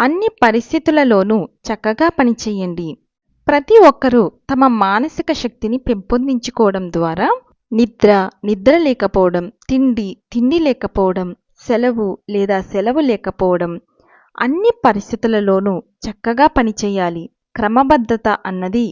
అన్ని పరిస్థితులలోనూ చక్కగా పనిచేయండి. ప్రతి ఒక్కరూ తమ మానసిక శక్తిని పెంపొందించుకోవడం ద్వారా నిద్ర నిద్ర లేకపోవడం తిండి తిండి లేకపోవడం సెలవు లేదా సెలవు లేకపోవడం అన్ని పరిస్థితులలోనూ చక్కగా పనిచేయాలి. క్రమబద్ధత అన్నది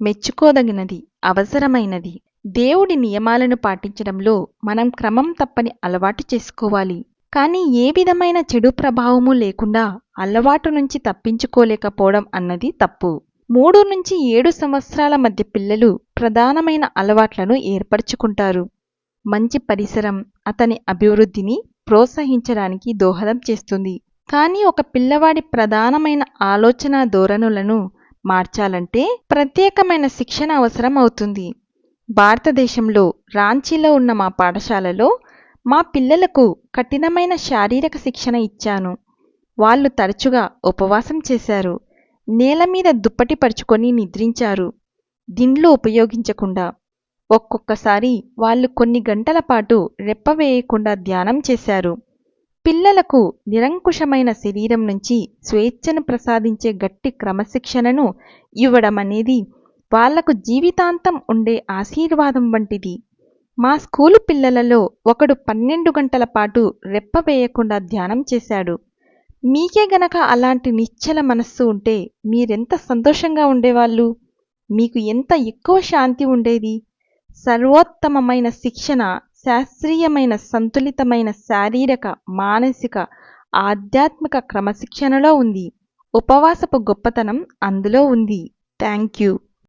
మెచ్చుకోదగినది అవసరమైనది. దేవుడి నియమాలను పాటించడంలో మనం క్రమం తప్పని అలవాటు చేసుకోవాలి. కానీ ఏ విధమైన చెడు ప్రభావము లేకుండా అలవాటు నుంచి తప్పించుకోలేకపోవడం అన్నది తప్పు. మూడు నుంచి ఏడు సంవత్సరాల మధ్య పిల్లలు ప్రధానమైన అలవాట్లను ఏర్పరచుకుంటారు. మంచి పరిసరం అతని అభివృద్ధిని ప్రోత్సహించడానికి దోహదం చేస్తుంది. కానీ ఒక పిల్లవాడి ప్రధానమైన ఆలోచన ధోరణులను మార్చాలంటే ప్రత్యేకమైన శిక్షణ అవసరం అవుతుంది భారతదేశంలో రాంచీలో ఉన్న మా పాఠశాలలో మా పిల్లలకు కఠినమైన శారీరక శిక్షణ ఇచ్చాను. వాళ్ళు తరచుగా ఉపవాసం చేశారు. నేల మీద దుప్పటి పరుచుకొని నిద్రించారు. దిండ్లు ఉపయోగించకుండా. ఒక్కొక్కసారి వాళ్ళు కొన్ని గంటల పాటు రెప్పవేయకుండా ధ్యానం చేశారు. పిల్లలకు నిరంకుశమైన శరీరం నుంచి స్వేచ్ఛను ప్రసాదించే గట్టి క్రమశిక్షణను ఇవ్వడం అనేది వాళ్ళకు జీవితాంతం ఉండే ఆశీర్వాదం వంటిది. మా స్కూలు పిల్లలలో ఒకడు పన్నెండు గంటల పాటు రెప్ప వేయకుండా ధ్యానం చేశాడు. మీకే గనక అలాంటి నిశ్చల మనస్సు ఉంటే మీరెంత సంతోషంగా ఉండేవాళ్ళు? మీకు ఎంత ఎక్కువ శాంతి ఉండేది? సర్వోత్తమమైన శిక్షణ శాస్త్రీయమైన సంతులితమైన శారీరక మానసిక ఆధ్యాత్మిక క్రమశిక్షణలో ఉంది. ఉపవాసపు గొప్పతనం అందులో ఉంది. Thank you.